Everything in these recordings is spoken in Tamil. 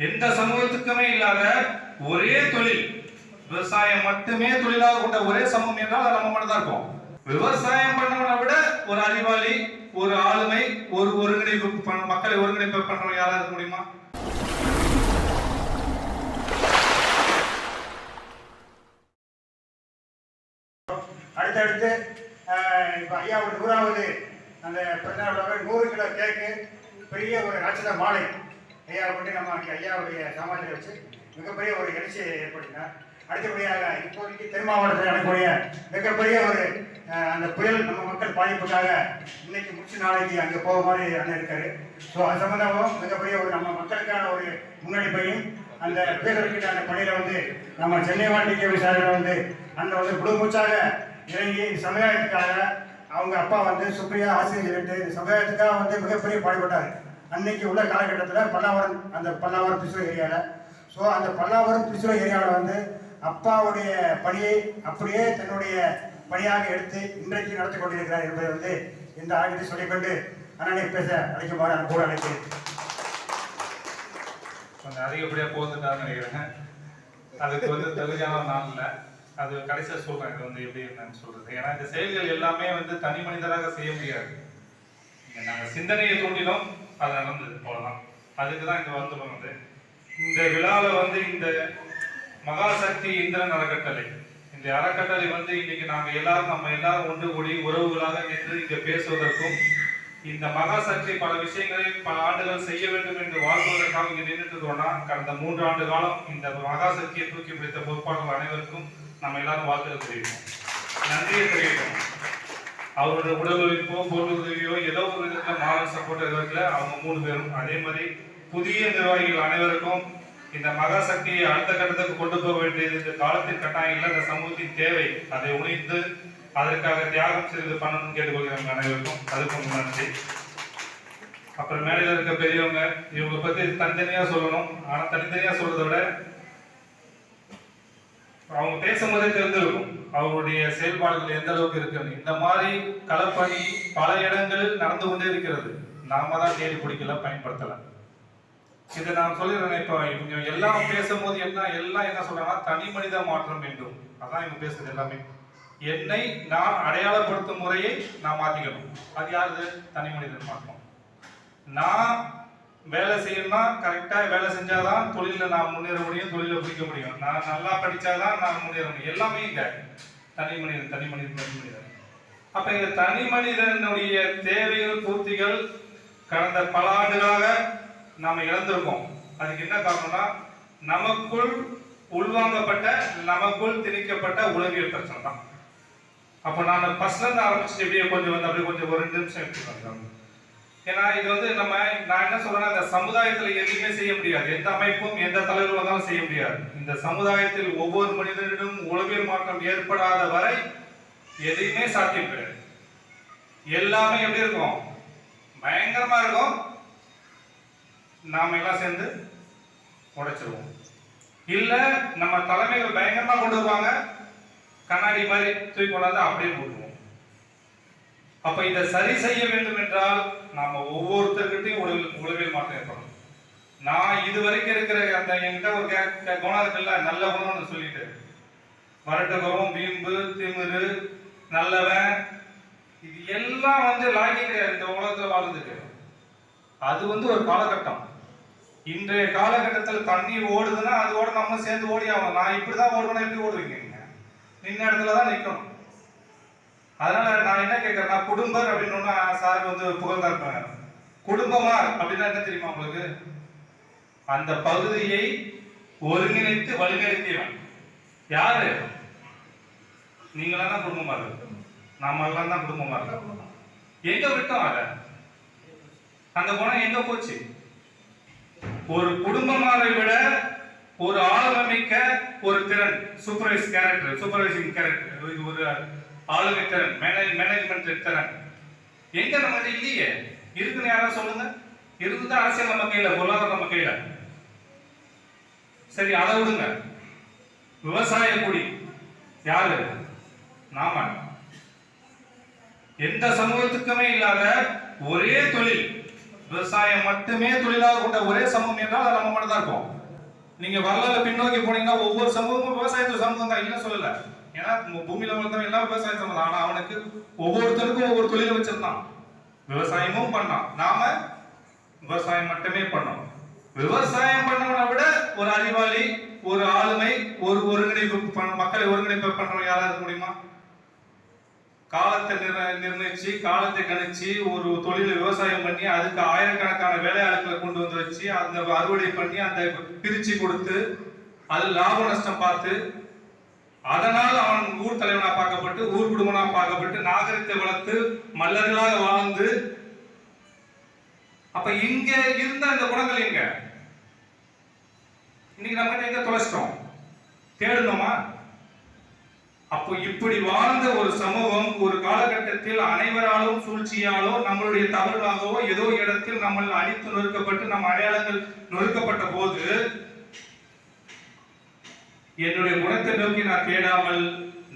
எந்த சமூகத்துக்குமே இல்லாத ஒரே தொழில் விவசாயம் மட்டுமே தொழிலாக கொண்ட ஒரே சமூகம் என்றால் அது நம்ம மட்டும் தான் இருக்கும். விவசாயம் பண்ணவனை விட ஒரு அறிவாளி ஒரு ஆளுமை ஒரு ஒருங்கிணைப்பு மக்களை ஒருங்கிணைப்பு பண்றவன் யாராவது இருக்க முடியுமா? அடுத்தடுத்து அஹ், இப்ப ஐயாவோட நூறாவது அந்த பிறந்தநாள் நூறு கிலோ கேக்கு பெரிய ஒரு நட்சத்திர மாலை. ஐயா கொண்டு நம்ம ஐயாவுடைய சமாஜத்தை வச்சு மிகப்பெரிய ஒரு எழுச்சியை ஏற்படுத்தினார். அடுத்தபடியாக இப்போதைக்கு தென் மாவட்டத்தில் நடக்கக்கூடிய மிகப்பெரிய ஒரு அந்த புயல் நம்ம மக்கள் பாதிப்புக்காக இன்னைக்கு முடிச்சு நாளைக்கு அங்கே போக மாதிரி அண்ணன் இருக்காரு. ஸோ அது சம்மந்தமாகவும் மிகப்பெரிய ஒரு நம்ம மக்களுக்கான ஒரு முன்னெடுப்பையும் அந்த புயலுக்கான அந்த பணியில் வந்து நம்ம சென்னை வாண்டிக்கை சாரில் வந்து அந்த வந்து குடும்பச்சாக இறங்கி சமுதாயத்துக்காக அவங்க அப்பா வந்து சுப்ரியா ஆசிரியர் இந்த சமுதாயத்துக்காக வந்து மிகப்பெரிய பாடுபட்டார். அன்னைக்கு உள்ள காலகட்டத்தில் பல்லாவரம் அந்த பல்லாவரம் திருச்சூர் ஏரியாவில் ஸோ அந்த பல்லாவரம் திருச்சூர் ஏரியாவில் வந்து அப்பாவுடைய பணியை அப்படியே தன்னுடைய பணியாக எடுத்து இன்றைக்கு நடத்தி கொண்டிருக்கிறார் என்பதை வந்து இந்த ஆகியத்தை சொல்லிக்கொண்டு அண்ணனை பேச அழைக்குமாறு அந்த கூட அழைத்து கொஞ்சம் அதிகப்படியாக போந்துட்டான்னு நினைக்கிறேன். அதுக்கு வந்து தகுதியான நாள் இல்லை. அது கடைசியாக சொல்கிறேன் இது வந்து எப்படி என்னன்னு சொல்கிறது ஏன்னா இந்த செயல்கள் எல்லாமே வந்து தனி மனிதராக செய்ய முடியாது. நாங்கள் சிந்தனையை தூண்டினோம். அது நடந்தது போகலாம் அதுக்கு தான் இங்கே வந்து போனது. இந்த விழாவில் வந்து இந்த மகாசக்தி இந்திரன் அறக்கட்டளை. இந்த அறக்கட்டளை வந்து இன்னைக்கு நாங்கள் எல்லாரும் நம்ம எல்லாரும் ஒன்று கூடி உறவுகளாக நின்று இங்கே பேசுவதற்கும் இந்த மகாசக்தி பல விஷயங்களை பல ஆண்டுகள் செய்ய வேண்டும் என்று வாழ்வதற்காக இங்கே நின்றுட்டு கடந்த மூன்று ஆண்டு காலம் இந்த மகாசக்தியை தூக்கி பிடித்த பொறுப்பாளர்கள் அனைவருக்கும் நம்ம எல்லாரும் வாழ்த்துக்கள் தெரிவிப்போம். நன்றியை தெரிவிக்கணும் அவரோட உடல் உழைப்போ பொருள் உதவியோ ஏதோ ஒரு விதத்தில் மாரல் சப்போர்ட் இருக்கல அவங்க மூணு பேரும். அதே மாதிரி புதிய நிர்வாகிகள் அனைவருக்கும் இந்த மகாசக்தியை அடுத்த கட்டத்துக்கு கொண்டு போக வேண்டியது இந்த காலத்தின் கட்டாயம் இல்லை இந்த சமூகத்தின் தேவை. அதை உணர்ந்து அதற்காக தியாகம் செய்து பண்ணணும்னு கேட்டுக்கொள்கிறவங்க அனைவருக்கும். அதுக்கும் நன்றி. அப்புறம் மேடையில் இருக்க பெரியவங்க இவங்களை பத்தி தனித்தனியா சொல்லணும். ஆனா தனித்தனியா சொல்றதை விட அவங்க பேசும்போதே தெரிஞ்சிருக்கும். அவருடைய செயல்பாடுகள் எந்த அளவுக்கு இருக்குன்னு. இந்த மாதிரி களப்பணி பல இடங்களில் நடந்து கொண்டே இருக்கிறது. நாம தான் தேடி பிடிக்கல பயன்படுத்தல. இதை நான் சொல்லிடுறேன். இப்போ இவங்க எல்லாம் பேசும்போது என்ன எல்லாம் என்ன சொல்றாங்கன்னா தனி மனித மாற்றம் வேண்டும். அதான் இவங்க பேசுறது எல்லாமே. என்னை நான் அடையாளப்படுத்தும் முறையை நான் மாத்திக்கணும். அது யாருது? தனி மனிதன் மாற்றம். நான் வேலை செய்யணும்னா கரெக்டாக வேலை செஞ்சாதான் தொழிலில் நான் முன்னேற முடியும் தொழிலை பிடிக்க முடியும். நான் நல்லா படித்தாதான் நான் முன்னேற முடியும். எல்லாமே இங்கே. தனி மனிதன் தனி மனிதன் தனி மனிதன். அப்போ இந்த தனி மனிதனுடைய தேவைகள் பூர்த்திகள் கடந்த பல ஆண்டுகளாக நாம் இழந்திருக்கோம். அதுக்கு என்ன காரணம்னா நமக்குள் உள்வாங்கப்பட்ட நமக்குள் திணிக்கப்பட்ட உளவியல் பிரச்சனை தான் அப்போ நான் ஃபர்ஸ்ட்ல ஆரம்பிச்சுட்டு இப்படியே கொஞ்சம் வந்து அப்படியே கொஞ்சம் ஒரு ரெண்டு நிமிஷம் எடுத்துக்கலாம். ஏன்னா இது வந்து நம்ம நான் என்ன சொல்றேன்னா இந்த சமுதாயத்துல எதுவுமே செய்ய முடியாது. எந்த அமைப்பும் எந்த தலைவரும் வந்தாலும் செய்ய முடியாது. இந்த சமுதாயத்தில் ஒவ்வொரு மனிதனிடம் உளவியல் மாற்றம் ஏற்படாத வரை எதையுமே சாத்தியம் கிடையாது. எல்லாமே எப்படி இருக்கும்? பயங்கரமா இருக்கும். நாம எல்லாம் சேர்ந்து உடைச்சிருவோம். இல்ல நம்ம தலைமைகள் பயங்கரமா கொண்டு வருவாங்க. கண்ணாடி மாதிரி தூக்கி கொண்டாந்து அப்படியே போட்டுருவோம். அப்ப இதை சரி செய்ய வேண்டும் என்றால் நாம ஒவ்வொருத்தர்கிட்டையும் உளவில் உளவில் மாற்றம் ஏற்படும் நான் இது வரைக்கும் இருக்கிற அந்த என்கிட்ட ஒரு கே- குணம் இருக்குல்ல நல்ல குணம்னு சொல்லிட்டு வரட்டு குணம் வீம்பு திமிரு நல்லவன் இது எல்லாம் வந்து லாக்கி கிடையாது. இந்த உலகத்தில் வாழ்ந்துட்டு அது வந்து ஒரு காலகட்டம். இன்றைய காலகட்டத்தில் தண்ணி ஓடுதுன்னா அதோட நம்ம சேர்ந்து ஓடி ஆகணும். நான் இப்படிதான் ஓடுவேன்னா எப்படி ஓடுவீங்க நீங்க? நின்ன இடத்துல தான் நிற்கணும் அதனால நான் என்ன கேட்கறேன்னா குடும்பர் அப்படின்னு சார் வந்து புகழ்ந்தா இருப்பாங்க குடும்பமார் அப்படின்னா என்ன தெரியுமா உங்களுக்கு? அந்த பகுதியை ஒருங்கிணைத்து வழிநடத்தியவன். யாரு? நீங்களாம் தான் குடும்பமா இருக்கு நாம எல்லாம் தான் குடும்பமா இருக்கோம் எங்க விட்டோம் அத? அந்த குணம் எங்க போச்சு? ஒரு குடும்பமாரை விட ஒரு ஆளுமிக்க ஒரு திறன். சூப்பர்வைஸ் கேரக்டர் சூப்பர்வைசிங் கேரக்டர் இது ஒரு ஆளுகை திறன் மேனேஜ் மேனேஜ்மெண்ட் திறன் எங்க நம்ம இல்லையே. இருக்குன்னு யாராவது சொல்லுங்க. இருந்துதான் அரசியல் நம்ம கையில பொருளாதாரம் நம்ம கையில. சரி அதை விடுங்க. விவசாய குடி. யாரு? நாம. எந்த சமூகத்துக்குமே இல்லாத ஒரே தொழில். விவசாயம் மட்டுமே தொழிலாக கொண்ட ஒரே சமூகம் என்றால் அது நம்ம மட்டும் தான் இருக்கும். நீங்க வரலாறு பின்னோக்கி போனீங்கன்னா ஒவ்வொரு சமூகமும் விவசாயத்து சமூகம் தான் இல்லைன்னு சொல்லல. ஏன்னா பூமியில வளர்ந்தவன் எல்லாம் விவசாயம் சமூகம் ஆனா அவனுக்கு ஒவ்வொருத்தருக்கும் ஒவ்வொரு தொழிலை வச்சிருந்தான். விவசாயமும் பண்ணான். நாம விவசாயம் மட்டுமே பண்ணோம் விவசாயம் பண்ணவனை விட ஒரு அறிவாளி ஒரு ஆளுமை ஒரு ஒருங்கிணைப்பு மக்களை ஒருங்கிணைப்பு பண்றவன் யாராவது முடியுமா? காலத்தை நிர்ண- நிர்ணயிச்சு காலத்தை கணிச்சு ஒரு தொழிலை விவசாயம் பண்ணி அதுக்கு ஆயிரக்கணக்கான வேலையாட்களை கொண்டு வந்து வச்சு அந்த அறுவடை பண்ணி அந்த பிரிச்சு கொடுத்து அது லாப நஷ்டம் பார்த்து அதனால் அவன் ஊர் தலைவனாக பார்க்கப்பட்டு ஊர் குடும்பனா பார்க்கப்பட்டு நாகரிகத்தை வளர்த்து மல்லர்களாக வாழ்ந்து அப்ப இங்க இருந்த அந்த குணங்கள் எங்க? இன்னைக்கு நம்ம எங்க தொலைச்சிட்டோம்? தேடணுமா அப்போ இப்படி வாழ்ந்த ஒரு சமூகம் ஒரு காலகட்டத்தில் அனைவராலும் சூழ்ச்சியாலோ நம்மளுடைய தவறுகளாகவோ ஏதோ இடத்தில் நம்ம அடித்து நொறுக்கப்பட்டு நம்ம அடையாளங்கள் நொறுக்கப்பட்ட போது என்னுடைய குணத்தை நோக்கி நான் தேடாமல்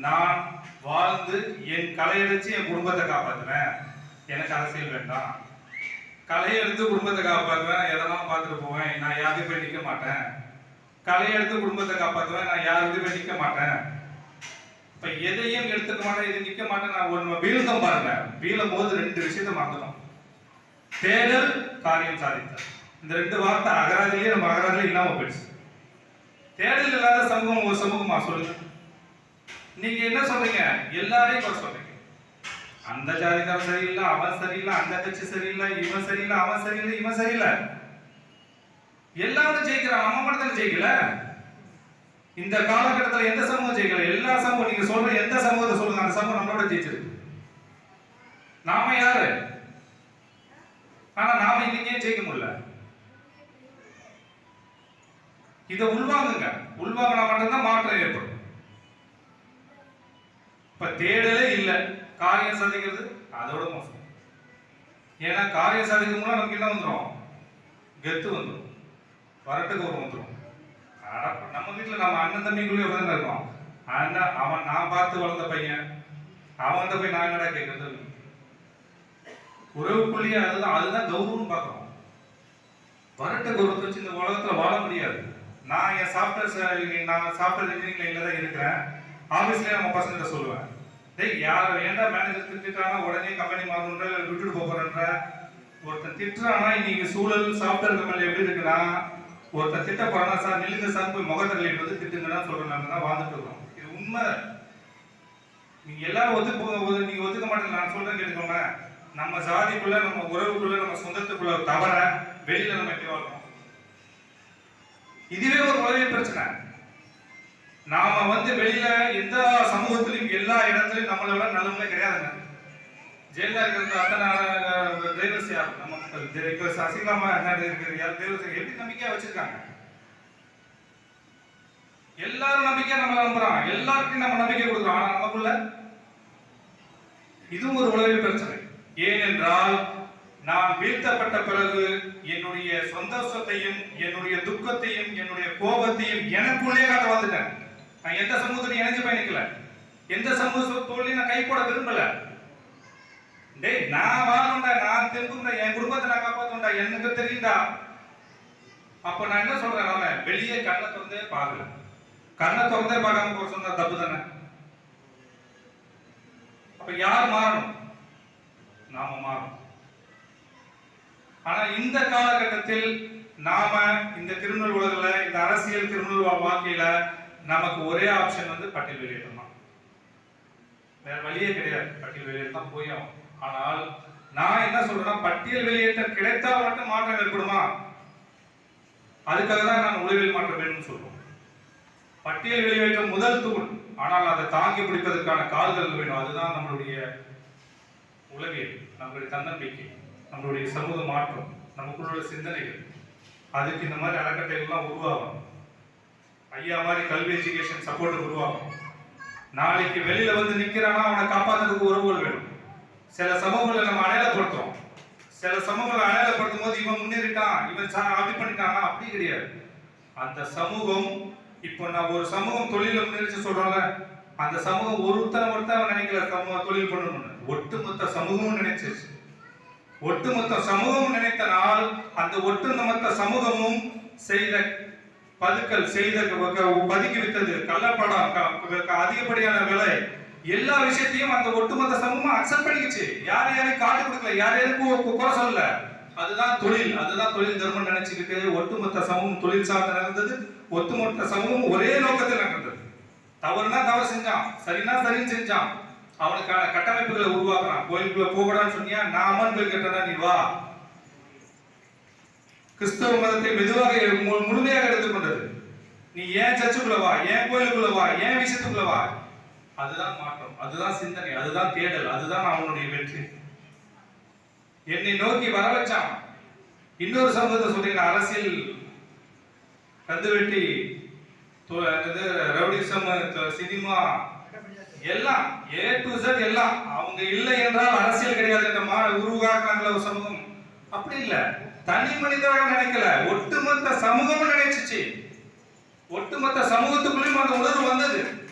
நான் வாழ்ந்து என் கலையடிச்சு என் குடும்பத்தை காப்பாற்றுவேன் எனக்கு அரசியல் வேண்டாம். கலையை எடுத்து குடும்பத்தை காப்பாற்றுவேன் எதெல்லாம் பார்த்துட்டு போவேன். நான் யாருக்கும் போய் நிற்க மாட்டேன். கலையை எடுத்து குடும்பத்தை காப்பாற்றுவேன் நான் யாருக்கும் போய் நிற்க மாட்டேன். இப்ப எதையும் எடுத்துக்க மாட்டேன். இது நிக்க மாட்டேன். நான் ஒண்ணு வீழ்ந்தோம் பாருங்க. வீழும் போது ரெண்டு விஷயத்த மறந்துடும் தேடல் காரியம் சாதித்தல். இந்த ரெண்டு வார்த்தை அகராதிலேயே நம்ம அகராதிலே இல்லாம போயிடுச்சு. தேடல் இல்லாத சமூகம் ஒரு சமூகமா? சொல்லுங்க. நீங்க என்ன சொல்றீங்க? எல்லாரையும் குறை சொல்றீங்க. அந்த ஜாதிக்காரன் சரியில்லை அவன் சரியில்லை அந்த கட்சி சரியில்லை இவன் சரியில்லை அவன் சரியில்லை இவன் சரியில்லை. எல்லாரும் ஜெயிக்கிறான் நம்ம மட்டும் தானே ஜெயிக்கல? இந்த காலகட்டத்தில் எந்த சமூகம் ஜெயிக்கல? எல்லா சமூகம் நீங்க சொல்ற எந்த சமூகத்தை சொல்லுங்க? அந்த சமூகம் நம்மளோட ஜெயிச்சிருக்கு நாம யாரு? ஆனா நாம இன்னைக்கே ஜெயிக்க முடியல? இதை உள்வாங்குங்க. உள்வாங்கினா மட்டும்தான் மாற்றம் ஏற்படும். இப்ப தேடலே இல்லை. காரியம் சாதிக்கிறது அதோட மோசம். ஏன்னா காரியம் சாதிக்கும் முன்னாடி நமக்கு என்ன வந்துடும் கெத்து வந்துடும் வரட்டுக்கு ஒரு வந்துடும் நம்ம வீட்டில் நம்ம அண்ணன் தம்பிக்குள்ளேயே உட்காந்து இருக்கோம். அண்ணன் அவன் நான் பார்த்து வளர்ந்த பையன். அவன் போய் நான் என்னடா கேட்கறது உறவுக்குள்ளேயே அதுதான் அதுதான் கௌரவம் பார்க்குறோம். வரட்டு கௌரவத்தை வச்சு இந்த உலகத்துல வாழ முடியாது. நான் என் சாஃப்ட்வேர் நான் சாஃப்ட்வேர் இன்ஜினியரிங் லைன்ல தான் இருக்கிறேன். ஆஃபீஸ்லேயே நம்ம பசங்கிட்ட சொல்லுவேன். டேய் யார் ஏன்டா மேனேஜர் திட்டுட்டானா உடனே கம்பெனி மாறணுன்ற இல்லை விட்டுட்டு போகிறன்ற ஒருத்தன் திட்டுறானா இன்னைக்கு சூழல் சாஃப்ட்வேர் கம்பெனில எப்படி இருக்குன்னா ஒருத்தன் திட்ட போறானா சார் நில்லுங்க சார் போய் முகத்தை வந்து திட்டுங்கன்னா சொல்ற நாங்கள் தான் வாழ்ந்துட்டு இருக்கோம். இது உண்மை. நீங்கள் எல்லாரும் ஒத்து போ நீங்கள் ஒத்துக்க மாட்டேங்க நான் சொல்கிறேன் கேட்டுக்கோங்க. நம்ம ஜாதிக்குள்ளே நம்ம உறவுக்குள்ளே நம்ம சொந்தத்துக்குள்ளே தவிர வெளியில் நம்ம எப்படி வாழ்றோம்? இதுவே ஒரு உளவியல் பிரச்சனை. நாம வந்து வெளியில எந்த சமூகத்திலும் எல்லா இடத்துலயும் நம்மளை விட நல்லவங்களே கிடையாதுங்க. ஜெயில இருக்கிறது அத்தனை தேவஸ் நம்ம சசிகலாமா இருக்கிற யார் எப்படி நம்பிக்கையா வச்சிருக்காங்க? எல்லாரும் நம்பிக்கையா நம்ம நம்புறான் எல்லாருக்கும் நம்ம நம்பிக்கை கொடுக்குறோம். ஆனா நமக்குள்ள இதுவும் ஒரு உளவியல் பிரச்சனை. ஏனென்றால் நான் வீழ்த்தப்பட்ட பிறகு என்னுடைய சந்தோஷத்தையும் என்னுடைய துக்கத்தையும் என்னுடைய கோபத்தையும் எனக்குள்ளே காட்ட வந்துட்டேன். நான் எந்த சமூகத்தையும் இணைஞ்சு பயணிக்கல. எந்த சமூகத்தோடையும் நான் கை போட விரும்பல. டேய் நான் வாழணும்டா நான் திரும்புண்டா என் குடும்பத்தை நான் காப்பாத்தணும்டா எனக்கு தெரியும்டா. அப்ப நான் என்ன சொல்றேன் நாம வெளியே கண்ணை திறந்தே பார்க்கல கண்ணை திறந்தே பார்க்காம போக சொன்னா தப்பு தானே? அப்ப யார் மாறணும்? நாம மாறணும். ஆனா இந்த காலகட்டத்தில் நாம இந்த கிரிமினல் உலகில் இந்த அரசியல் கிரிமினல் வாழ்க்கையில நமக்கு ஒரே ஆப்ஷன் வந்து பட்டியல் வெளியேற்றம் வேற வழியே கிடையாது. பட்டியல் வெளியேற்றம் தான் போய் ஆகும் ஆனால் நான் என்ன சொல்றேன்னா பட்டியல் வெளியேற்றம் கிடைத்தால் மட்டும் மாற்றம் ஏற்படுமா? அதுக்காக தான் நான் உளவியல் மாற்றம் வேணும்னு சொல்றோம். பட்டியல் வெளியேற்றம் முதல் தூண் ஆனால் அதை தாங்கி பிடிப்பதற்கான கால்கள் வேணும். அதுதான் நம்மளுடைய உளவியல் நம்மளுடைய தன்னம்பிக்கை. நம்மளுடைய சமூக மாற்றம் நமக்குள்ள சிந்தனைகள் அதுக்கு இந்த மாதிரி அறக்கட்டைகள்லாம் உருவாகும். ஐயா மாதிரி கல்வி எஜுகேஷன் சப்போர்ட் உருவாகும். நாளைக்கு வெளியில வந்து நிக்கிறானா அவனை காப்பாத்துறதுக்கு உறவுகள் வேணும். சில சமூகங்களை நம்ம அடையாளப்படுத்துறோம். சில சமூகங்களை அடையாளப்படுத்தும் போது இவன் முன்னேறிட்டான் இவன் சார் அப்படி பண்ணிட்டானா அப்படி கிடையாது. அந்த சமூகம் இப்போ நான் ஒரு சமூகம் தொழில முன்னேறிச்சு சொல்றோம்ல அந்த சமூகம் ஒருத்தன் ஒருத்தன் நினைக்கல சமூக தொழில் பண்ணணும்னு. ஒட்டுமொத்த சமூகமும் நினைச்சிருச்சு. ஒட்டுமொத்த சமூகம் நினைத்த நாள் அந்த ஒட்டுமொத்த சமூகமும் செய்த பதுக்கல் செய்த பதுக்கி வித்தது கள்ளப்படம் அதிகப்படியான விலை. எல்லா விஷயத்தையும் அந்த ஒட்டுமொத்த சமூகம் அக்செப்ட் பண்ணிக்கிச்சு. யார் யாரையும் காட்டு கொடுக்கல யார் யாருக்கும் குறை சொல்லல. அதுதான் தொழில் அதுதான் தொழில் தர்மம் நினைச்சுக்கிட்டு ஒட்டுமொத்த சமூகம் தொழில் சார்ந்து நடந்தது. ஒட்டுமொத்த சமூகம் ஒரே நோக்கத்தில் நடந்தது. தவறுனா தவறு செஞ்சான் சரினா சரின்னு செஞ்சான். அவனுக்கான கட்டமைப்புகளை உருவாக்குறான். கோயிலுக்குள்ள போகடான்னு சொன்னியா? நான் அம்மன் கோயில் கட்டதா நீ வா. கிறிஸ்தவ மதத்தை மெதுவாக மு- முழுமையாக எடுத்துக்கொண்டது. நீ ஏன் சர்ச்சுக்குள்ள வா? ஏன் கோயிலுக்குள்ள வா? ஏன் விஷயத்துக்குள்ள வா? அதுதான் மாற்றம். அதுதான் சிந்தனை. அதுதான் தேடல். அதுதான் அவனுடைய வெற்றி. என்னை நோக்கி வர வச்சான். இன்னொரு சமூகத்தை சொல்றீங்க அரசியல் கந்து வெட்டி ரவுடிசம் சினிமா எல்லாம் ஏ டு இசட் எல்லாம் அவங்க இல்லை என்றால் அரசியல் கிடையாது என்ற மா உருவாக்குறாங்கள ஒரு சமூகம். அப்படி இல்ல. தனி மனிதராக நினைக்கல. ஒட்டுமொத்த சமூகம் நினைச்சிச்சு. ஒட்டுமொத்த சமூகத்துக்குள்ளேயும் அந்த உணர்வு வந்தது.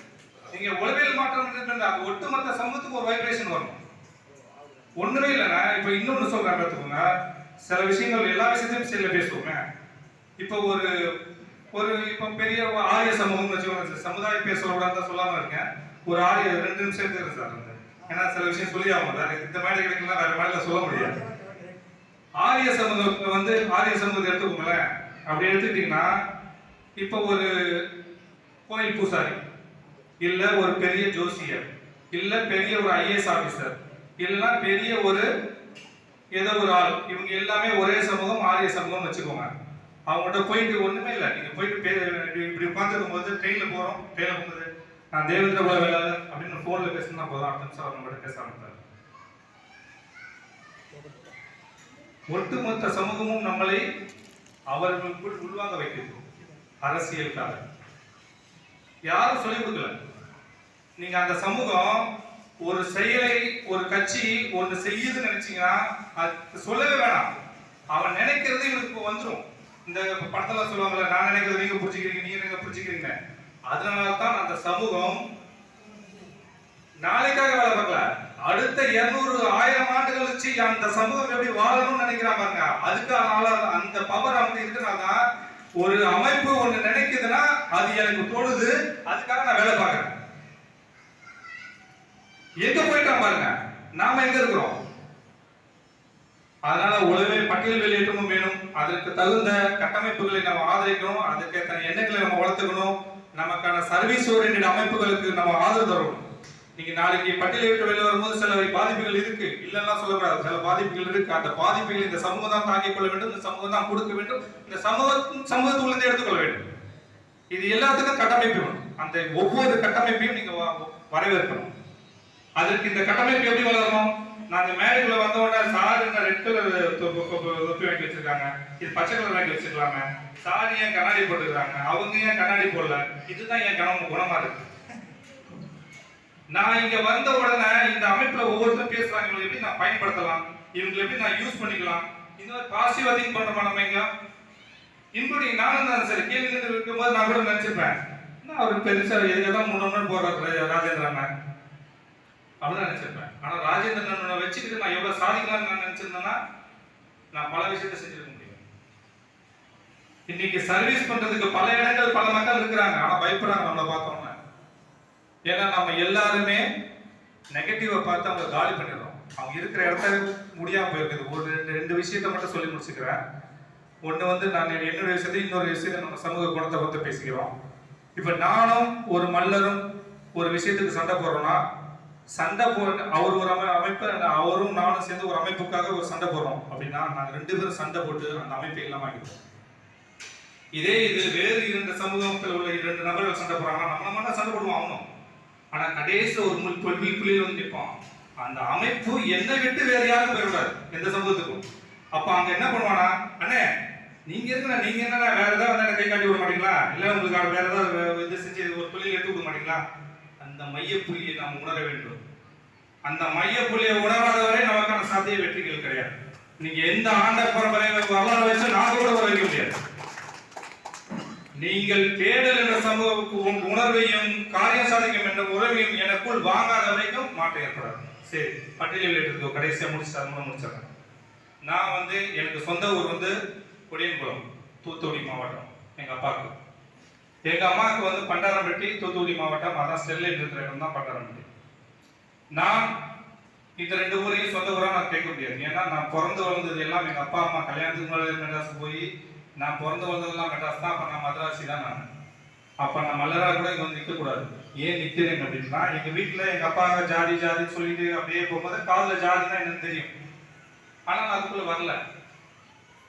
நீங்க உளவியல் மாற்றம் இருக்குன்னா, ஒட்டுமொத்த சமூகத்துக்கு ஒரு வைப்ரேஷன் வரும். ஒண்ணுமே இல்லைண்ணா இப்ப இன்னொன்னு சொல்றேன் பார்த்துக்கோங்க. சில விஷயங்கள் எல்லா விஷயத்தையும் சில பேசுவோங்க இப்போ ஒரு ஒரு இப்போ பெரிய ஆரிய சமூகம்னு வச்சுக்கோங்க. சமுதாய பேர் தான் சொல்லாம இருக்கேன். ஒரு ஆரிய ரெண்டு நிமிஷம் இருக்கு சார் வந்து. ஏன்னா சில விஷயம் சொல்லி ஆகும் வேற இந்த மாதிரி கிடைக்கலாம் வேற மேடையில சொல்ல முடியாது. ஆரிய சமூகம் வந்து ஆரிய சமூகத்தை எடுத்துக்கோங்களேன். அப்படி எடுத்துக்கிட்டீங்கன்னா இப்போ ஒரு கோயில் பூசாரி இல்லை ஒரு பெரிய ஜோசியர் இல்லை பெரிய ஒரு ஐஏஎஸ் ஆஃபீஸர் இல்லைன்னா பெரிய ஒரு ஏதோ ஒரு ஆள் இவங்க எல்லாமே ஒரே சமூகம் ஆரிய சமூகம் வச்சுக்கோங்க. அவங்கள்ட்ட போயிட்டு ஒன்றுமே இல்லை. நீங்கள் போயிட்டு இப்படி- இப்படி உட்காந்துருக்கும் போது ட்ரெயினில் போகிறோம் ட்ரெயினில் போகும்போது நான் தேவேந்திர கூட வேலை அப்படின்னு ஃபோனில் பேசினா போதும். அடுத்த நிமிஷம் அவர் நம்மகிட்ட பேச ஆரம்பித்தார் ஒட்டுமொத்த சமூகமும் நம்மளை அவர்களுக்குள் உள்வாங்க வைக்கிறது. அரசியலுக்காக யாரும் சொல்லிக் கொடுக்கல. நீங்க அந்த சமூகம் ஒரு செயலை ஒரு கட்சி ஒன்று செய்யுதுன்னு நினைச்சீங்கன்னா அது சொல்லவே வேணாம். அவன் நினைக்கிறது இவனுக்கு இப்போ வந்துடும் இந்த படத்துல சொல்லுவாங்கல்ல நான் நினைக்கிறது நீங்க புரிஞ்சுக்கிறீங்க நீங்க நீங்க புரிஞ்சுக்கிறீங்க அதனால தான் அந்த சமூகம் நாளைக்காக வேலை பார்க்கல. அடுத்த இருநூறு ஆயிரம் ஆண்டு கழிச்சு அந்த சமூகம் எப்படி வாழணும்னு நினைக்கிறான் பாருங்க. அதுக்கான அந்த பவர் அவங்க இருக்கிறனாதான் ஒரு அமைப்பு ஒண்ணு நினைக்குதுன்னா அது எனக்கு தோணுது அதுக்காக நான் வேலை பார்க்கறேன். எங்க போயிட்டான் பாருங்க. நாம எங்க இருக்கிறோம்? அதனால உழவே பட்டியல் வெளியேற்றமும் வேணும். அதற்கு தகுந்த கட்டமைப்புகளை நம்ம ஆதரிக்கணும். அதுக்கேற்ற எண்ணங்களை நம்ம வளர்த்துக்கணும். நமக்கான சர்வீஸ் ஓரியன்ட் அமைப்புகளுக்கு நம்ம ஆதரவு தரணும். நீங்க நாளைக்கு பட்டியலை விட்டு வெளியே வரும்போது சில பாதிப்புகள் இருக்கு. இல்லைன்னா சொல்லக்கூடாது. சில பாதிப்புகள் இருக்கு. அந்த பாதிப்புகள் இந்த சமூகம் தான் தாங்கிக் கொள்ள வேண்டும். இந்த சமூகம் தான் கொடுக்க வேண்டும். இந்த சமூகம் சமூகத்துக்குள்ளே எடுத்துக்கொள்ள வேண்டும். இது எல்லாத்துக்கும் கட்டமைப்பு வேணும். அந்த ஒவ்வொரு கட்டமைப்பையும் நீங்க வ- வரவேற்கணும் அதற்கு இந்த கட்டமைப்பு எப்படி வளரணும்? நான் இந்த மேடைக்குள்ள வந்த உடனே சார் என்ன ரெட் கலர் தொப்பி வாங்கி வச்சிருக்காங்க. இது பச்சை கலர் வாங்கி வச்சிருக்கலாமே. சார் ஏன் கண்ணாடி போட்டுருக்காங்க அவங்க ஏன் கண்ணாடி போடல? இதுதான் என் கணவன் குணமா இருக்கு. நான் இங்க வந்த உடனே இந்த அமைப்புல ஒவ்வொருத்தரும் பேசுறாங்க. இவங்களை எப்படி நான் பயன்படுத்தலாம்? இவங்களை எப்படி நான் யூஸ் பண்ணிக்கலாம்? இந்த மாதிரி பாசிட்டிவ் திங்க் பண்றோமா நம்ம இங்க? இன்க்ளூடிங் நானும் தான் சரி. கேள்வி இருக்கும்போது நான் கூட நினைச்சிருப்பேன். என்ன அவர் பெருசா எதுக்கெல்லாம் முன்னோன்னு போடுறாரு ராஜேந்திரன் அப்படின்னு நினைச்சிருப்பேன். ஆனால் ராஜேந்திரன் அண்ணனை வச்சுக்கிட்டு நான் எவ்வளோ சாதிக்கலாம்னு நான் நினச்சிருந்தேன்னா நான் பல விஷயத்தை செஞ்சிருக்க முடியும் இன்னைக்கு சர்வீஸ் பண்றதுக்கு பல இடங்கள் பல மக்கள் இருக்கிறாங்க. ஆனா பயப்படுறாங்க நம்மளை பார்த்தோம்னா ஏன்னா நம்ம எல்லாருமே நெகட்டிவை பார்த்து அவங்க காலி பண்ணிடுறோம். அவங்க இருக்கிற இடத்த முடியாம போயிருக்குது. ஒரு ரெண்டு ரெண்டு விஷயத்த மட்டும் சொல்லி முடிச்சுக்கிறேன். ஒன்று வந்து நான் என்னுடைய விஷயத்தை இன்னொரு விஷயத்தை நம்ம சமூக குணத்தை பற்றி பேசிக்கிறோம். இப்போ நானும் ஒரு மல்லரும் ஒரு விஷயத்துக்கு சண்டை போடுறோம்னா சண்டை போட்டு அவர் ஒரு அமை அமைப்பு அவரும் நானும் சேர்ந்து ஒரு அமைப்புக்காக ஒரு சண்டை போடுறோம் அப்படின்னா நாங்கள் ரெண்டு பேரும் சண்டை போட்டு அந்த அமைப்பை எல்லாம் வாங்கிடுவோம் இதே இது வேறு இரண்டு சமூகத்தில் உள்ள இரண்டு நபர்கள் சண்டை போடுறாங்கன்னா நம்ம மட்டும் சண்டை போடுவோம் அவனும் ஆனால் கடைசி ஒரு முள் புள்ளி புள்ளியில் வந்து நிற்பான் அந்த அமைப்பு என்னை விட்டு வேற யாரும் போயிடக்கூடாது எந்த சமூகத்துக்கும் அப்போ அங்கே என்ன பண்ணுவானா அண்ணே நீங்க இருக்கிற நீங்க என்ன வேற ஏதாவது வந்து கை காட்டி விட மாட்டீங்களா இல்ல உங்களுக்கு வேற ஏதாவது இது செஞ்சு ஒரு தொழில் எடுத்து விட மாட்டீங்களா அந்த மைய புள்ளியை நாம் உணர வேண்டும் அந்த மைய புள்ளியை உணராத வரை நமக்கான சாத்திய வெற்றிகள் கிடையாது. நீங்க எந்த ஆண்ட பரம்பரையில வரலாறு வச்சு நாங்க கூட வர வைக்க முடியாது. நீங்கள் தேடல் என்ற சமூக உணர்வையும் காரியம் சாதிக்கும் என்ற உறவையும் எனக்குள் வாங்காத வரைக்கும் மாற்றம் ஏற்படாது. சரி பட்டியலில் எடுத்துக்கோ கடைசியா முடிச்சு அது முடிச்சிடறேன் நான் வந்து எனக்கு சொந்த ஊர் வந்து கொடியன்குளம் தூத்துக்குடி மாவட்டம் எங்க அப்பாவுக்கு. எங்க அம்மாவுக்கு வந்து பண்டாரம்பட்டி தூத்துக்குடி மாவட்டம் அதான் ஸ்டெர்லைட் இருக்கிற இடம் தான் பண்டாரம்பட்டி. நான் இந்த ரெண்டு ஊரையும் சொந்த ஊரா நான் கேட்க முடியாது. ஏன்னா நான் பிறந்து வளர்ந்தது எல்லாம் எங்க அப்பா அம்மா கல்யாணத்துக்கு முன்னாடி மெட்ராஸ் போய் நான் பிறந்து வளர்ந்ததெல்லாம் மெட்ராஸ் தான். அப்ப நான் மதராசி தான் நான். அப்ப நான் மலரா கூட இங்க வந்து நிக்க கூடாது ஏன் நிக்கிறேன் அப்படின்னா எங்க வீட்டுல எங்க அப்பா ஜாதி ஜாதின்னு சொல்லிட்டு அப்படியே போகும்போது காதுல தான் என்னன்னு தெரியும். ஆனா நான் அதுக்குள்ள வரல.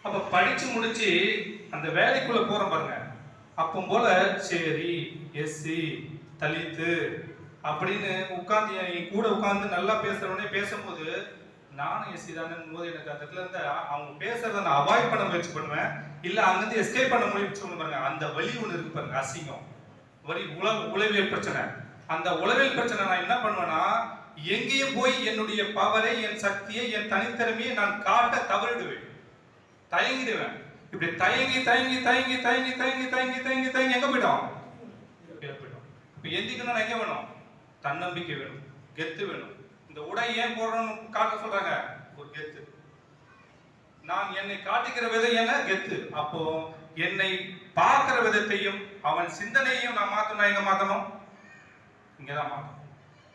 அப்ப படிச்சு முடிச்சு அந்த வேலைக்குள்ள போகிறேன் பாருங்க. அப்போ போல சரி எஸ்சி தலித்து அப்படின்னு உட்காந்து என் கூட உட்காந்து நல்லா பேசுறவனே பேசும்போது நானும் எஸ்சி தானே போது எனக்கு அந்த இடத்துல இருந்து அவங்க பேசுறத நான் அவாய்ட் பண்ண முயற்சி பண்ணுவேன். இல்ல அங்கிருந்து எஸ்கேப் பண்ண முயற்சி பண்ண பாருங்க. அந்த வழி ஒண்ணு இருக்கு பாருங்க அசிங்கம். வரி உல உளவியல் பிரச்சனை. அந்த உளவியல் பிரச்சனை நான் என்ன பண்ணுவேன்னா எங்கேயும் போய் என்னுடைய பவரை என் சக்தியை என் தனித்திறமையை நான் காட்ட தவறிடுவேன். தயங்கிடுவேன். இப்படி தயங்கி தயங்கி தயங்கி தயங்கி தயங்கி தயங்கி தயங்கி தயங்கி எங்க போயிட்டோம் கீழே போயிட்டோம் இப்ப எந்திக்கணும் எங்க வேணும் தன்னம்பிக்கை வேணும் கெத்து வேணும். இந்த உடை ஏன் போடணும்னு காட்ட சொல்றாங்க? ஒரு கெத்து. நான் என்னை காட்டுகிற விதை என்ன? கெத்து. அப்போ என்னை பார்க்கிற விதத்தையும் அவன் சிந்தனையையும் நான் மாத்தணும் எங்க மாத்தணும்? இங்கதான் மாத்தணும்.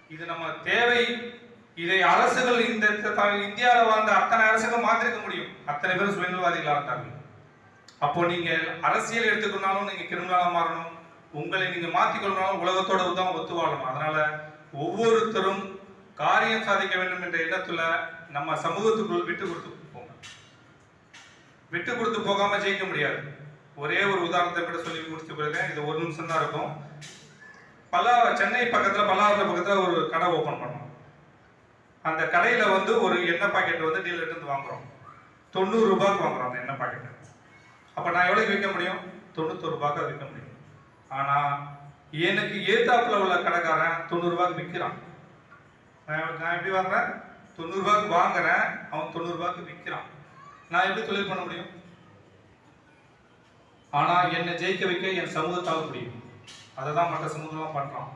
இது நம்ம தேவை. இதை அரசுகள் இந்த த- இந்தியாவில் வாழ்ந்த அத்தனை அரசுகள் மாத்திருக்க முடியும். அத்தனை பேர் சுயநலவாதிகளாக இருந்தாங்க அப்போ நீங்க அரசியல் எடுத்துக்கொண்டாலும் நீங்க கிரிமினலா மாறணும். உங்களை நீங்க மாத்திக்கொள்ளணும் உலகத்தோட தான் ஒத்து வாழணும். அதனால ஒவ்வொருத்தரும் காரியம் சாதிக்க வேண்டும் என்ற எண்ணத்துல நம்ம சமூகத்துக்குள் விட்டு கொடுத்து போங்க. விட்டு கொடுத்து போகாம ஜெயிக்க முடியாது. ஒரே ஒரு உதாரணத்தை கூட சொல்லி முடிச்சு போயிருக்கேன் இது ஒரு நிமிஷம் தான் இருக்கும். பல்லா சென்னை பக்கத்துல பல்லாவரம் பக்கத்துல ஒரு கடை ஓபன் பண்ணோம். அந்த கடையில வந்து ஒரு எண்ணெய் பாக்கெட் வந்து டீலர்கிட்ட இருந்து வாங்குறோம். தொண்ணூறு ரூபாய்க்கு வாங்குறோம் அந்த எண்ணெய் பாக்கெட் அப்ப நான் எவ்வளவுக்கு விற்க முடியும்? தொண்ணூத்தொரு ரூபாய்க்கு விற்க முடியும். ஆனா எனக்கு ஏத்தாப்புல உள்ள கடைக்காரன் தொண்ணூறு ரூபாய்க்கு விற்கிறான் நான் எப்படி- நான் எப்படி வாங்குறேன்? தொண்ணூறு ரூபாய்க்கு வாங்குறேன். அவன் தொண்ணூறு ரூபாய்க்கு விற்கிறான் நான் எப்படி தொழில் பண்ண முடியும்? ஆனா என்னை ஜெயிக்க வைக்க என் சமூகத்தால் முடியும். அதை தான் மற்ற சமூகம்லாம் பண்றான்.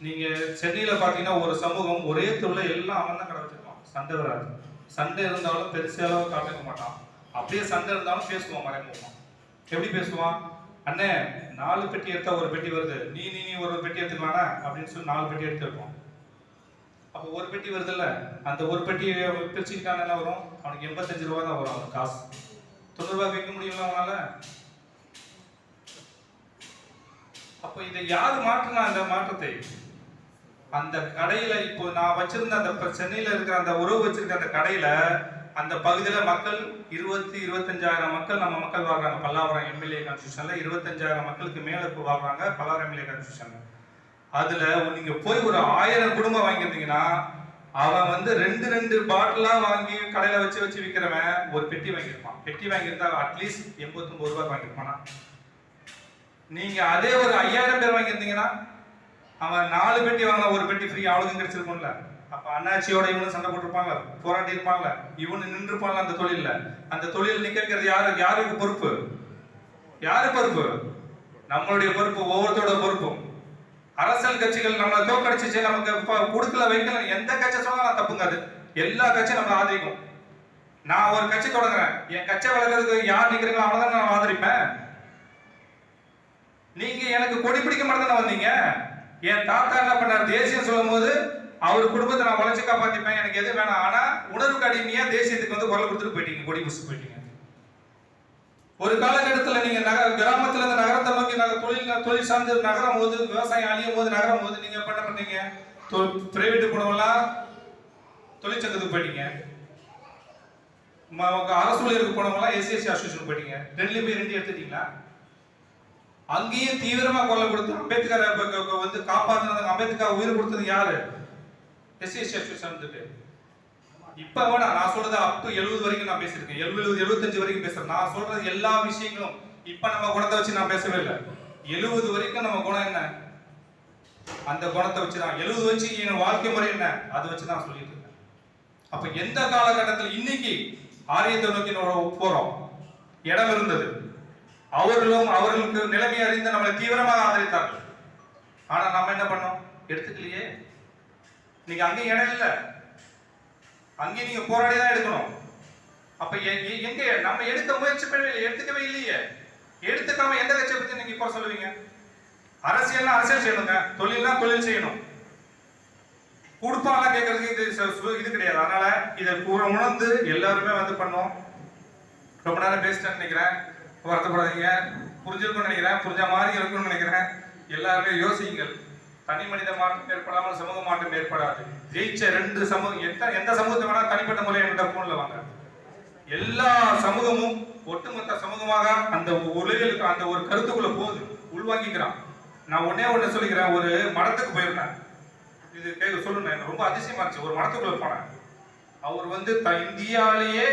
நீங்க சென்னையில பாத்தீங்கன்னா ஒரு சமூகம் ஒரே தொழில எல்லாம் அவன் தான் கடை வச்சிருப்பான். சண்டை வராது. சண்டை இருந்தாலும் பெருசு அளவு காட்டிக்க மாட்டான். அப்படியே சண்டை இருந்தாலும் பேசுவான் மறைமுகமா. எப்படி பேசுவான்? அண்ணே நாலு பெட்டி எடுத்தா ஒரு பெட்டி வருது. நீ நீ நீ ஒரு பெட்டி எடுத்துக்கலானா அப்படின்னு சொல்லி நாலு பெட்டி எடுத்துருப்போம் அப்போ ஒரு பெட்டி வருதுல்ல அந்த ஒரு பெட்டியை பிரிச்சுக்கிட்டான என்ன வரும். அவனுக்கு எண்பத்தஞ்சு ரூபா தான் வரும் அவனுக்கு காசு. தொண்ணூறு ரூபாய் விற்க முடியும்ல அவனால? அப்போ இதை யார் மாற்றினா அந்த மாற்றத்தை? அந்த கடையில இப்போ நான் வச்சிருந்த அந்த சென்னையில இருக்கிற அந்த உறவு வச்சிருக்க அந்த கடையில அந்த பகுதியில் மக்கள் இருபத்தி இருபத்தஞ்சாயிரம் மக்கள் நம்ம மக்கள் வாழ்றாங்க. பல்லாவரம் எம்எல்ஏ கான்ஸ்டியூஷனில் இருபத்தஞ்சாயிரம் மக்களுக்கு மேலே இப்போ வாழ்றாங்க பல்லாவரம் எம்எல்ஏ கான்ஸ்டியூஷனில் அதில் நீங்கள் போய் ஒரு ஆயிரம் குடும்பம் வாங்கியிருந்தீங்கன்னா அவன் வந்து ரெண்டு ரெண்டு பாட்டிலாம் வாங்கி கடையில் வச்சு வச்சு விற்கிறவன் ஒரு பெட்டி வாங்கியிருப்பான். பெட்டி வாங்கியிருந்தா அட்லீஸ்ட் எண்பத்தொம்பது ரூபாய் வாங்கியிருப்பானா? நீங்கள் அதே ஒரு ஐயாயிரம் பேர் வாங்கியிருந்தீங்கன்னா அவன் நாலு பெட்டி வாங்கினா ஒரு பெட்டி ஃப்ரீ அவளுக்கும் கிடைச்சிருக்கும்ல. அப்ப அண்ணாச்சியோட இவனு சண்டை போட்டிருப்பாங்க போராட்டி இருப்பாங்க இவனு நின்றுப்பாங்க அந்த தொழிலில். அந்த தொழில் நிக்க யாரு யாருக்கு பொறுப்பு? யாரு பொறுப்பு? நம்மளுடைய பொறுப்பு ஒவ்வொருத்தரோட பொறுப்பும் அரசியல் கட்சிகள் நம்மளை தோக்கடிச்சிச்சு நமக்கு கொடுக்கல வைக்கல எந்த கட்சி சொன்னாலும் தப்புங்க அது. எல்லா கட்சியும் நம்ம ஆதரிக்கும். நான் ஒரு கட்சி தொடங்குறேன். என் கட்சியை வளர்க்கறதுக்கு யார் நிக்கிறீங்களோ அவனை நான் ஆதரிப்பேன். நீங்க எனக்கு கொடி பிடிக்க மட்டும் வந்தீங்க. என் தாத்தா என்ன பண்ணார்? தேசியம் சொல்லும் போது அவர் குடும்பத்தை நான் உழைச்சு காப்பாத்திப்பேன் எனக்கு எது வேணாம். ஆனா உணர்வுக்கு அடிமையா தேசியத்துக்கு வந்து குரல் கொடுத்துட்டு போயிட்டீங்க கொடி பிடிச்சு போயிட்டீங்க. ஒரு காலகட்டத்தில் நீங்க நகர கிராமத்துல இருந்து நகரத்தை நோக்கி நகர தொழில் தொழில் சார்ந்து நகரம் போது விவசாயம் அழியும் போது நகரம் போது நீங்க என்ன பண்ணீங்க பிரைவேட் போனவெல்லாம் தொழிற்சங்கத்துக்கு போயிட்டீங்க. அரசு ஊழியருக்கு போனவங்களாம் எஸ்சிஎஸ்சி அசோசியேஷன் போயிட்டீங்க. ரெண்டுலயும் போய் ரெண்டு எடுத்துட்டீங்களா? அங்கேயும் தீவிரமா குரல் கொடுத்து அம்பேத்கர் வந்து காப்பாத்தினது அம்பேத்கர் உயிர் கொடுத்தது யாரு? எஸ்சிஎஸ்சி அசோசியேஷன் வந்துட்டு வேணா நான் சொல்றது அப் டு எழுபது வரைக்கும் நான் பேசியிருக்கேன். எழுபது எழுபத்தஞ்சு வரைக்கும் பேசுறேன். நான் சொல்றது எல்லா விஷயங்களும் இப்ப நம்ம குணத்தை வச்சு நான் பேசவே இல்லை. எழுபது வரைக்கும் நம்ம குணம் என்ன? அந்த குணத்தை வச்சு தான். எழுபது வச்சு என் வாழ்க்கை முறை என்ன? அதை வச்சு தான் சொல்லிட்டு இருக்கேன். அப்ப எந்த காலகட்டத்தில் இன்னைக்கு ஆரியத்தை நோக்கி நம்ம போறோம்? இடம் இருந்தது. அவர்களும் அவர்களுக்கு நிலைமை அறிந்து நம்மளை தீவிரமாக ஆதரித்தார்கள். ஆனா நம்ம என்ன பண்ணோம்? எடுத்துக்கலையே. இன்னைக்கு அங்கேயும் இடம் இல்லை. அங்கேயும் நீங்க போராடி தான் எடுக்கணும். அப்ப எ- எங்க நம்ம எடுக்க முயற்சி பண்ணவே எடுத்துக்கவே இல்லையே. எடுத்துக்காம எந்த கட்சியை பத்தி நீங்க இப்போ சொல்லுவீங்க? அரசியல்னா அரசியல் செய்யணுங்க. தொழில்னா தொழில் செய்யணும். கொடுப்பாலாம் கேட்கறதுக்கு இது சு- இது கிடையாது. அதனால இதை பூரா உணர்ந்து எல்லாருமே வந்து பண்ணோம். ரொம்ப நேரம் பேசிட்டேன்னு நினைக்கிறேன். வருத்தப்படாதீங்க. புரிஞ்சிருக்கும்னு நினைக்கிறேன். புரிஞ்ச மாதிரி இருக்கும்னு நினைக்கிறேன். எல்லாருமே யோசிங்கள் தனி மனித மாற்றம் ஏற்படாமல் சமூக மாற்றம் ஏற்படாது. ஜெயிச்ச ரெண்டு சமூகம் எந்த எந்த சமூகத்தை வேணா தனிப்பட்ட முறையில் என்கிட்ட போன்ல வாங்க. எல்லா சமூகமும் ஒட்டுமொத்த சமூகமாக அந்த உலகில் அந்த ஒரு கருத்துக்குள்ள போகுது. உள்வாங்கிக்கிறான். நான் ஒன்னே ஒன்று சொல்லிக்கிறேன். ஒரு மடத்துக்கு போயிருந்தேன். இது கேட்க சொல்லணும் ரொம்ப அதிசயமா இருந்துச்சு. ஒரு மடத்துக்குள்ள போனேன். அவர் வந்து இந்தியாவிலேயே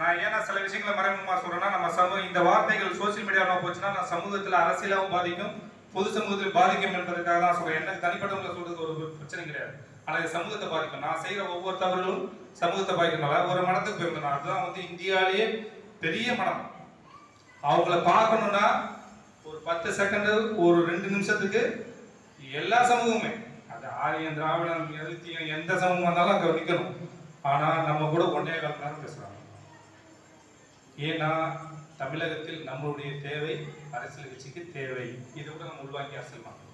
நான் ஏன்னா சில விஷயங்களை மறைமுகமாக சொல்றேன்னா நம்ம சமூக இந்த வார்த்தைகள் சோசியல் மீடியாவில் போச்சுன்னா நான் சமூகத்தில் அரசியலாகவும் பாதிக்கும். பொது சமூகத்தில் பாதிக்கும் என்பதற்காக தான் சொல்றேன். எனக்கு தனிப்பட்டவங்களை சொல்றது ஒரு பிரச்சனை கிடையாது. ஆனால் இது சமூகத்தை பாதிக்கும். நான் செய்கிற ஒவ்வொரு தவறுகளும் சமூகத்தை பாதிக்கிறனால ஒரு மனத்துக்கு போயிருந்தேன் அதுதான் வந்து இந்தியாவிலேயே பெரிய மனம். அவங்கள பார்க்கணும்னா ஒரு பத்து செகண்ட் ஒரு ரெண்டு நிமிஷத்துக்கு எல்லா சமூகமே அது ஆரியன் திராவிடம் எழுத்தியம் எந்த சமூகம் வந்தாலும் அங்கே நிற்கணும் ஆனால் நம்ம கூட ஒன்னே காலத்தில் மணி நேரம் ஏன்னா தமிழகத்தில் நம்மளுடைய தேவை அரசியல் கட்சிக்கு தேவை. இதை கூட நம்ம உள்வாங்கி அரசியல் பண்ணணும்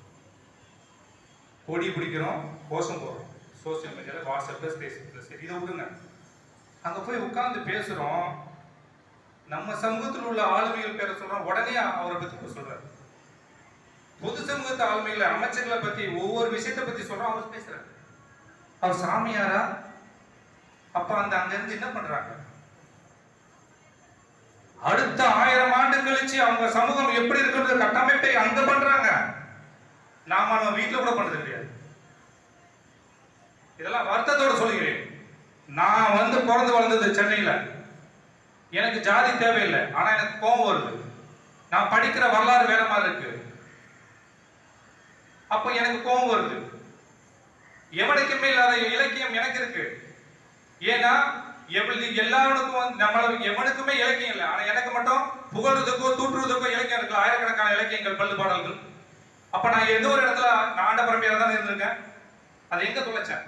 கொடி பிடிக்கிறோம் கோஷம் போடுறோம். சோசியல் மீடியாவில் வாட்ஸ்அப்பில் ஃபேஸ்புக்கில் சரி இதை விடுங்க. அங்கே போய் உட்காந்து பேசுகிறோம் நம்ம சமூகத்தில் உள்ள ஆளுமைகள் பேரை சொல்கிறோம் உடனே அவரை பற்றி இப்ப பொது சமூகத்து ஆளுமைகளை அமைச்சர்களை பற்றி ஒவ்வொரு விஷயத்தை பற்றி சொல்கிறோம் அவர் பேசுகிறார் அவர் சாமியாரா? அப்போ அந்த அங்கேருந்து என்ன பண்ணுறாங்க அடுத்த ஆயிரம் ஆண்டு கழிச்சு அவங்க சமூகம் எப்படி இருக்கிறது கட்டமைப்பை அங்க பண்றாங்க. நாம நம்ம வீட்டுல கூட பண்றது கிடையாது. இதெல்லாம் வருத்தத்தோட சொல்லுகிறேன். நான் வந்து பிறந்து வளர்ந்தது சென்னையில. எனக்கு ஜாதி தேவையில்லை. ஆனா எனக்கு கோபம் வருது. நான் படிக்கிற வரலாறு வேற மாதிரி இருக்கு. அப்ப எனக்கு கோபம் வருது. எவனுக்குமே இல்லாத இலக்கியம் எனக்கு இருக்கு. ஏன்னா எப்படி எல்லாருக்கும் வந்து எவனுக்குமே இலக்கியம் இல்லை. ஆனா எனக்கு மட்டும் புகழ்றதுக்கோ தூற்றுவதற்கோ இலக்கியம் இருக்கு ஆயிரக்கணக்கான இலக்கியங்கள் பள்ளு பாடல்கள். அப்ப நான் ஏதோ ஒரு இடத்துல நான் ஆண்ட தான் இருந்திருக்கேன். அது எங்க தொலைச்சேன்?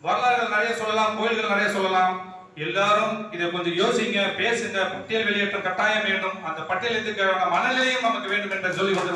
வரலாறுகள் நிறைய சொல்லலாம் கோயில்கள் நிறைய சொல்லலாம். எல்லாரும் இதை கொஞ்சம் யோசிங்க பேசுங்க. பட்டியல் வெளியேற்றம் கட்டாயம் வேண்டும். அந்த பட்டியலுக்கான மனநிலையும் நமக்கு வேண்டும் என்று சொல்லி கொண்டு